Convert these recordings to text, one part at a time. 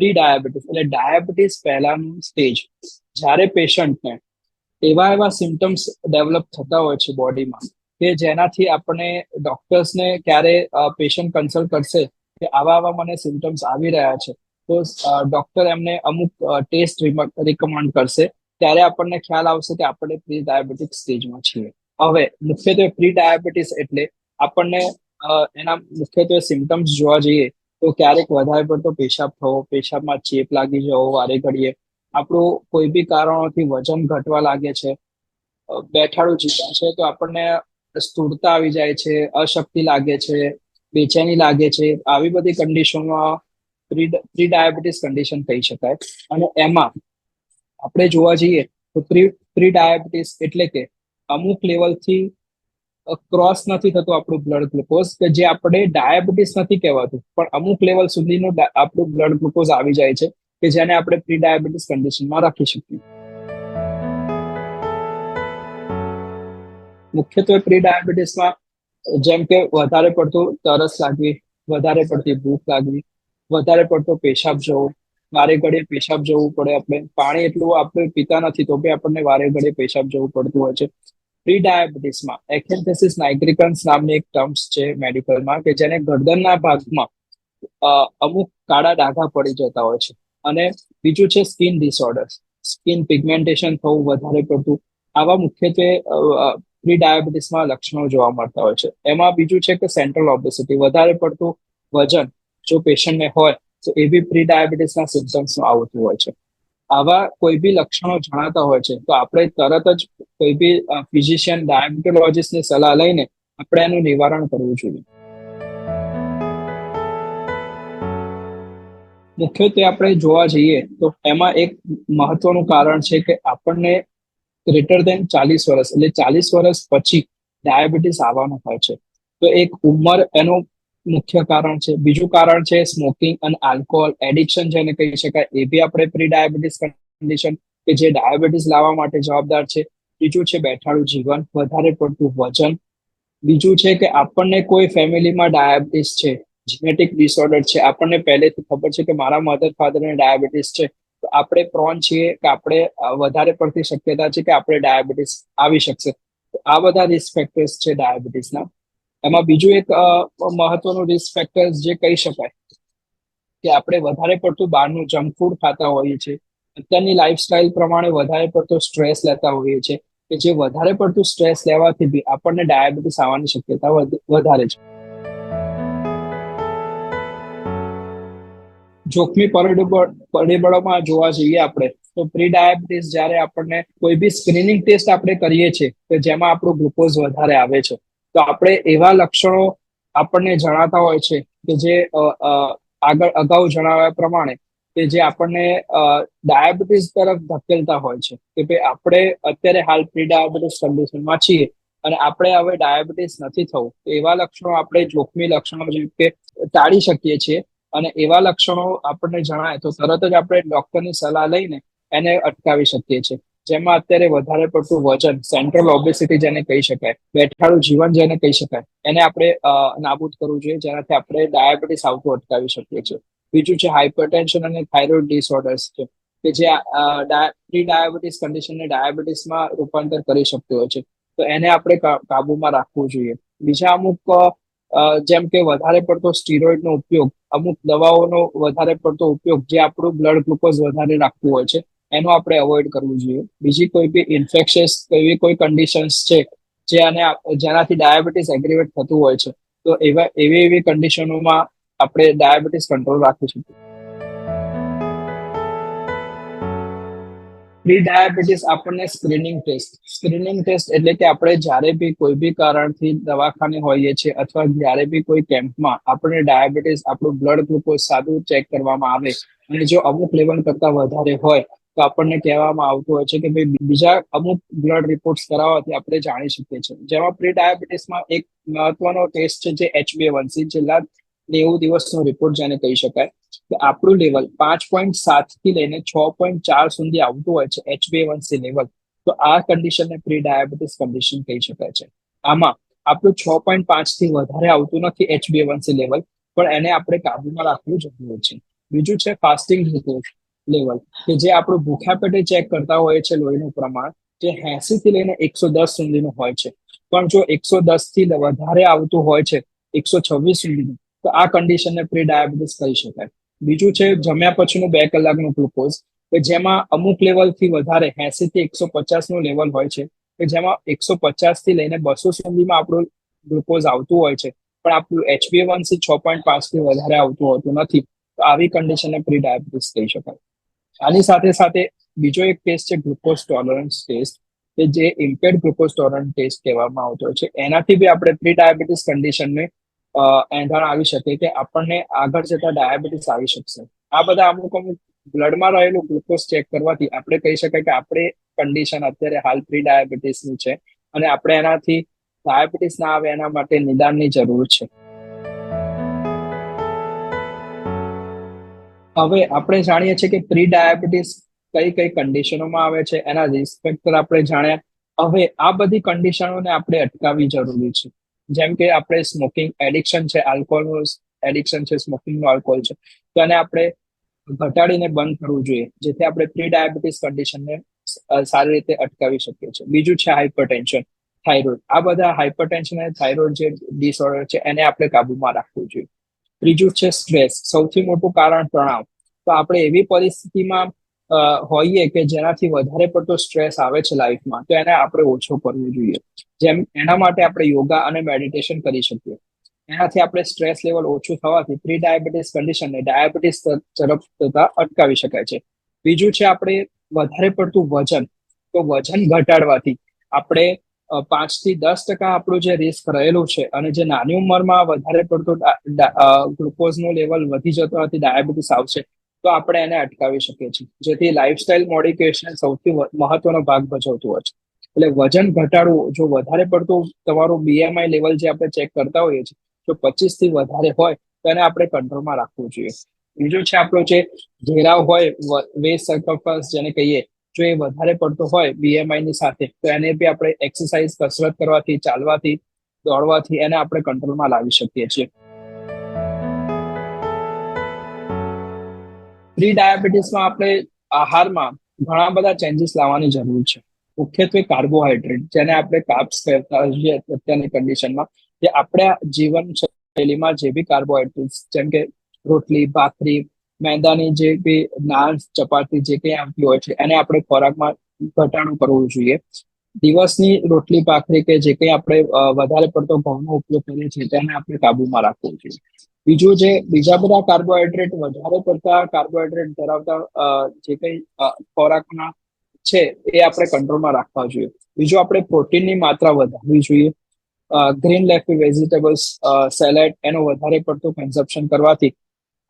Pre diabetes એટલે diabetes પહેલાનું stage જ્યારે પેશન્ટને એવા એવા સિમ્ટમ્સ ડેવલપ થતા હોય છે બોડીમાં કે જેનાથી આપણે ડોક્ટર્સને ક્યારે પેશન્ટ કન્સલ્ટ કરશે કે આવા આવા મને સિમ્ટમ્સ આવી રહ્યા છે, તો ડોક્ટર એમને અમુક ટેસ્ટ રિકમેન્ડ કરશે. ત્યારે આપણને ખ્યાલ આવશે કે આપણે પ્રી ડાયાબિટીક સ્ટેજમાં છીએ. હવે, મુખ્યત્વે પ્રી ડાયાબિટીસ એટલે આપણને એના મુખ્યત્વે સિમ્ટમ્સ જોવા જઈએ તો ક્યારેક વધારે પડતો પેશાબ થવો, પેશાબમાં ચેપ લાગી જવો, વારે ઘડીએ. આપણું કોઈ બી કારણોથી વજન ઘટવા લાગે છે. બેઠાડું જીવન છે તો આપણને સ્થૂળતા આવી જાય છે, અશક્તિ લાગે છે, બેચેની લાગે છે. આવી બધી કન્ડિશનમાં પ્રી ડાયાબિટીસ કન્ડિશન કહી શકાય. અને એમાં આપણે જોવા જઈએ તો પ્રી પ્રી ડાયાબિટીસ એટલે કે અમુક લેવલથી ક્રોસ નથી થતું આપણું બ્લડ ગ્લુકોઝ કે જે આપણે ડાયાબિટીસ નથી કહેવાતું, પણ અમુક લેવલ સુધીનું આપણું બ્લડ ગ્લુકોઝ આવી જાય છે, કે જેને આપણે પ્રી ડાયાબિટીસ કન્ડિશનમાં રાખી શકીએ. મુખ્યત્વે પ્રી ડાયાબિટીસમાં જેમ કે વધારે પડતું તરસ લાગવી, વધારે પડતી ભૂખ લાગવી, વધારે પડતો પેશાબ જવો, વારે ઘડીએ પેશાબ જવું પડે આપણે, પાણી એટલું આપણે પીતા નથી તો બી આપણને વારે ઘડીએ પેશાબ જવું પડતું હોય છે. પ્રી ડાયાબિટીસમાં એકેન્થેસિસ નાઇગ્રિકન્સ નામની એક ટર્મ્સ છે મેડિકલમાં કે જેને ગરદનના ભાગમાં અમુક કાળા ડાઘા પડી જતા હોય છે. અને બીજું છે સ્કિન ડિસઓર્ડર્સ સ્કિન પિગમેન્ટેશન થવું વધારે પડતું. આવા મુખ્યત્વે પ્રી ડાયાબિટીસમાં લક્ષણો જોવા મળતા હોય છે. એમાં બીજું છે કે સેન્ટ્રલ ઓબેસિટી વધારે પડતું વજન જો પેશન્ટને હોય, તો એ બી પ્રી ડાયાબિટીસના સિમ્પટમ્સનું આવતું હોય છે. આવા કોઈ બી લક્ષણો જણાતા હોય છે, તો આપણે તરત જ કોઈ બી ફિઝિશિયન ડાયાબિટોલોજીસ્ટની સલાહ લઈને આપણે એનું નિવારણ કરવું જોઈએ. મુખ્યત્વે આપણે જોવા જઈએ, તો એમાં એક મહત્વનું કારણ છે કે આપણને ગ્રેટર દેન ચાલીસ વર્ષ, એટલે ચાલીસ વર્ષ પછી ડાયાબિટીસ આવવાનો હોય છે. તો એક ઉંમર એનું મુખ્ય કારણ છે. બીજું કારણ છે સ્મોકિંગ અને આલ્કોહોલ એડિક્શન જેને કહી શકાય. એ બી આપણે પ્રી ડાયાબિટીસ કન્ડિશન કે જે ડાયાબિટીસ લાવવા માટે જવાબદાર છે. બીજું છે બેઠાડું જીવન. વધારે પડતું વજન. બીજું છે કે આપણને કોઈ ફેમિલીમાં ડાયાબિટીસ છે. જીનેટિક ડિસઓર્ડર છે. આપણને પહેલેથી ખબર છે કે મારા મધર ફાધરને ડાયાબિટીસ છે. તો આપણે પ્રોન છીએ કે આપણે વધારે પડતી શક્યતા છે કે આપણે ડાયાબિટીસ આવી શકશે. આ બધા રિસ્ક ફેક્ટર્સ છે ડાયાબિટીસના એમાં બીજું એક મહત્વનું રિસ્ક ફેક્ટર્સ જે કહી શકાય કે આપણે વધારે પડતું બહારનું જંક ફૂડ ખાતા હોઈએ છીએ. અત્યારની લાઈફસ્ટાઈલ પ્રમાણે વધારે પડતો સ્ટ્રેસ લેતા હોઈએ છીએ કે જે વધારે પડતું સ્ટ્રેસ લેવાથી બી આપણને ડાયાબિટીસ આવવાની શક્યતા વધારે છે. જોખમી પરિબળોમાં જોવા જઈએ આપણે, તો પ્રી ડાયાબિટીસ જ્યારે આપણને કોઈ બી સ્ક્રીનિંગ ટેસ્ટ આપણે કરીએ છીએ કે જેમાં આપણું ગ્લુકોઝ વધારે આવે છે. તો આપણે એવા લક્ષણો આપણને જણાતા હોય છે કે જે આગળ અગાઉ જણાવ્યા પ્રમાણે કે જે આપણને ડાયાબિટીસ તરફ ધકેલતા હોય છે. કે ભાઈ આપણે અત્યારે હાલ પ્રી ડાયાબિટીસ કન્ડિશનમાં છીએ અને આપણે હવે ડાયાબિટીસ નથી થવું. એવા લક્ષણો આપણે જોખમી લક્ષણો જેમ કે ટાળી શકીએ છીએ અને એવા લક્ષણો આપણને જણાય તો તરત જ આપણે ડોક્ટરની સલાહ લઈને એને અટકાવી શકીએ છીએ. જેમાં અત્યારે વધારે પડતું વજન સેન્ટ્રલ ઓબેસિટી જેને કહી શકાય બેઠાડું જીવન જેને કહી શકાય, એને આપણે નાબૂદ કરવું જોઈએ, જેનાથી આપણે ડાયાબિટીસ આવતું અટકાવી શકીએ છીએ. બીજું છે હાઇપરટેન્શન અને થાઇરોઇડ ડિસઓર્ડર્સ છે, કે જે પ્રી ડાયાબિટીસ કન્ડિશનને ડાયાબિટીસમાં રૂપાંતર કરી શકતું હોય છે. તો એને આપણે કાબુમાં રાખવું જોઈએ. બીજા અમુક જેમ કે વધારે પડતો સ્ટીરોઇડનો ઉપયોગ, અમુક દવાઓનો વધારે પડતો ઉપયોગ, જે આપણું બ્લડ ગ્લુકોઝ વધારે રાખતું હોય છે એનું આપણે અવોઇડ કરવું જોઈએ. બીજી કોઈ બી ઇન્ફેક્શિયસ એવી કોઈ કન્ડિશન્સ છે, જે આને જેનાથી ડાયાબિટીસ એગ્રીવેટ થતું હોય છે, તો એવા, એવી એવી કન્ડિશનોમાં આપણે ડાયાબિટીસ કંટ્રોલ રાખી શકીએ. પ્રી ડાયાબિટીસ આપણને સ્ક્રીનિંગ ટેસ્ટ સ્ક્રીનિંગ ટેસ્ટ એટલે કે આપણે જ્યારે બી કોઈ બી કારણથી દવાખાને હોઈએ છીએ અથવા જ્યારે બી કોઈ કેમ્પમાં આપણે ડાયાબિટીસ આપણું બ્લડ ગ્લુકોઝ સાદું ચેક કરવામાં આવે અને જો અમુક લેવલ કરતા વધારે હોય તો આપણને કહેવામાં આવતું હોય છે કે ભાઈ બીજા અમુક બ્લડ રિપોર્ટ્સ કરાવવાથી આપણે જાણી શકીએ છીએ. જેમાં પ્રી ડાયાબિટીસમાં એક મહત્વનો ટેસ્ટ છે જે એચબીએવનસી છેલ્લા નેવું દિવસનો રિપોર્ટ જેને કહી શકાય. કે આપણું લેવલ પાંચ પોઈન્ટ સાતથી લઈને છ પોઈન્ટ ચાર સુધી આવતું હોય છે એચબીએ વનસી લેવલ તો આ કન્ડિશનને પ્રી ડાયાબિટીસ કન્ડિશન કહી શકાય છે. આમાં આપણું છ પોઈન્ટ પાંચથી વધારે આવતું નથી એચબીએ વનસી લેવલ પણ એને આપણે કાબુમાં રાખવું જરૂરી છે. બીજું છે ફાસ્ટિંગ ગ્લુકોઝ લેવલ, કે જે આપણું ભૂખ્યા પેટે ચેક કરતા હોય છે લોહીનું પ્રમાણ, જે એસી થી લઈને એકસો દસ સુધીનું હોય છે. પણ જો એકસો દસથી વધારે આવતું હોય છે, એકસો છવ્વીસ સુધીનું, તો આ કન્ડિશનને પ્રી ડાયાબિટીસ કહી શકાય. બીજું છે, જમ્યા પછીનું બે કલાકનું ગ્લુકોઝ, કે જેમાં અમુક લેવલથી વધારે એસી થી એકસો પચાસનું લેવલ હોય છે, કે જેમાં એકસો પચાસથી લઈને બસો સુધીમાં આપણું ગ્લુકોઝ આવતું હોય છે, પણ આપણું એચબી વન સી છ પોઈન્ટ પાંચથી વધારે આવતું હોતું નથી, તો આવી કન્ડિશનને પ્રી ડાયાબિટીસ કહી શકાય. આની સાથે સાથે બીજો એક ટેસ્ટ છે ગ્લુકોઝ ટોલરન્સ ટેસ્ટ કે જે ઇમ્પેર્ડ ગ્લુકોઝ ટોલરન્સ ટેસ્ટ કહેવામાં આવતો છે. એનાથી બી આપણે પ્રી ડાયાબિટીસ કન્ડિશનને એંધાણ આવી શકે કે આપણને આગળ જતા ડાયાબિટીસ આવી શકશે. આ બધા અમુક અમુક બ્લડમાં રહેલું ગ્લુકોઝ ચેક કરવાથી આપણે કહી શકાય કે આપણે કન્ડિશન અત્યારે હાલ પ્રી ડાયાબિટીસની છે અને આપણે એનાથી ડાયાબિટીસ ના આવે એના માટે નિદાનની જરૂર છે. હવે આપણે જાણીએ છીએ કે પ્રી ડાયાબિટીસ કઈ કઈ કન્ડિશનોમાં આવે છે, એના રિસ્પેક્ટ પર આપણે જાણ્યા. હવે આ બધી કન્ડિશનોને આપણે અટકાવવી જરૂરી છે. જેમ કે આપણે સ્મોકિંગ એડિક્શન છે આલ્કોહોલનું એડિક્શન છે સ્મોકિંગનું આલ્કોહોલ છે. તો એને આપણે ઘટાડીને બંધ કરવું જોઈએ, જેથી આપણે પ્રી ડાયાબિટીસ કન્ડિશનને સારી રીતે અટકાવી શકીએ છીએ. બીજું છે હાઇપરટેન્શન થાઇરોઇડ આ બધા હાઇપરટેન્શન અને થાઇરોઇડ જે ડિસઓર્ડર છે, એને આપણે કાબુમાં રાખવું જોઈએ. ત્રીજું છે સ્ટ્રેસ સૌથી મોટું કારણ તણાવ. તો આપણે એવી પરિસ્થિતિમાં હોઈએ કે જેનાથી વધારે પડતો સ્ટ્રેસ આવે છે લાઈફમાં, તો એને આપણે ઓછો કરવો જોઈએ. જેમ એના માટે આપણે યોગા અને મેડિટેશન કરી શકીએ. એનાથી આપણે સ્ટ્રેસ લેવલ ઓછું થવાથી પ્રી ડાયાબિટીસ કન્ડિશનને ડાયાબિટીસ તરફ થતા અટકાવી શકાય છે. બીજું છે આપણે વધારે પડતું વજન, તો વજન ઘટાડવાથી આપણે પાંચથી દસ ટકા આપણું જે રિસ્ક રહેલું છે અને જે નાની ઉંમરમાં વધારે પડતું ગ્લુકોઝનું લેવલ વધી જતો હતી ડાયાબિટીસ આવશે તો આપણે એને અટકાવી શકીએ છીએ. જેથી લાઇફસ્ટાઇલ મોડિફિકેશન સૌથી મહત્વનો ભાગ ભજવતું હોય છે. એટલે વજન ઘટાડવું જો વધારે પડતું તમારું બીએમઆઈ લેવલ જે આપણે ચેક કરતા હોઈએ છીએ, જો પચીસથી વધારે હોય, તો એને આપણે કંટ્રોલમાં રાખવું જોઈએ. બીજું છે આપણો જે ઘેરાવ હોય વેસ્ટ સર્કમફરન્સ જેને કહીએ, જો એ વધારે પડતો હોય બીએમઆઈ ની સાથે, તો એને બી આપણે એક્સરસાઇઝ કસરત કરવાથી, ચાલવાથી, દોડવાથી એને આપણે કંટ્રોલમાં લાવી શકીએ છીએ. પ્રી ડાયાબિટીસમાં આપણે આહારમાં ઘણા બધા ચેન્જીસ લાવવાની જરૂર છે. મુખ્યત્વે કાર્બોહાઈડ્રેટ જેને આપણે કાપ્સ કહેતા હોઈએ અત્યારની કન્ડિશનમાં જે આપણા જીવન શૈલીમાં જે બી કાર્બોહાઈડ્રેટ્સ જેમ કે રોટલી, ભાખરી, મેંદાની જે બી નાન, ચપાતી, જે કંઈ આવતી હોય છે, એને આપણે ખોરાકમાં ઘટાડો કરવો જોઈએ. દિવસની રોટલી, ભાખરી કે જે કંઈ આપણે વધારે પડતો ઘઉંનો ઉપયોગ કરીએ છીએ, તેને આપણે કાબુમાં રાખવું જોઈએ. બીજું જે, બીજા બધા કાર્બોહાઈડ્રેટ વધારે પડતા કાર્બોહાઈડ્રેટ ધરાવતા જે કંઈ ખોરાકના છે, એ આપણે કંટ્રોલમાં રાખવા જોઈએ. બીજું આપણે પ્રોટીનની માત્રા વધારવી જોઈએ. ગ્રીન લેફી વેજીટેબલ્સ સેલેડ એનું વધારે પડતું કન્ઝપ્શન કરવાથી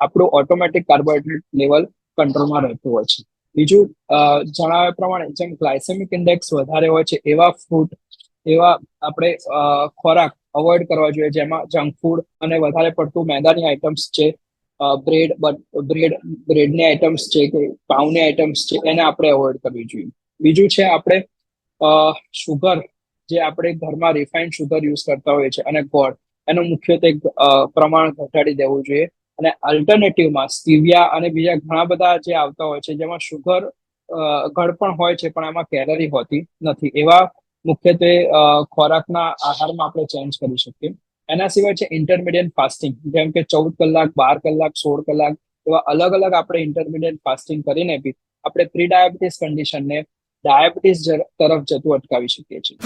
આપણું ઓટોમેટિક કાર્બોહાઈડ્રેટ લેવલ કંટ્રોલમાં રહેતું હોય છે. બીજું જણાવ્યા પ્રમાણે જેમ ગ્લાયસેમિક ઇન્ડેક્સ વધારે હોય છે, એવા ફ્રૂટ એવા આપણે ખોરાક અવોઇડ કરવા જોઈએ, જેમાં જંક ફૂડ અને વધારે પડતું મેદાની આઇટમ્સ છે બ્રેડ બ્રેડ, બ્રેડની આઇટમ્સ છે કે પાઉની આઇટમ્સ છે, એને આપણે અવોઇડ કરવી જોઈએ. બીજું છે આપણે શુગર, જે આપણે ઘરમાં રિફાઇન્ડ શુગર યુઝ કરતા હોઈએ છીએ, અને ગોળ, એનું મુખ્યત્વે પ્રમાણ ઘટાડી દેવું જોઈએ. અને અલ્ટરનેટિવમાં સ્ટીવિયા અને બીજા ઘણા બધા જે આવતા હોય છે, જેમાં શુગર ઘડ પણ હોય છે, પણ એમાં કેલરી હોતી નથી. એવા મુખ્યત્વે ખોરાકના આહારમાં આપણે ચેન્જ કરી શકીએ. એના સિવાય છે ઇન્ટરમીડિયટ ફાસ્ટિંગ જેમ કે ચૌદ કલાક, બાર કલાક, સોળ કલાક એવા અલગ અલગ આપણે ઇન્ટરમીડિયટ ફાસ્ટિંગ કરીને બી આપણે પ્રી ડાયાબિટીસ કન્ડિશનને ડાયાબિટીસ તરફ જતું અટકાવી શકીએ છીએ.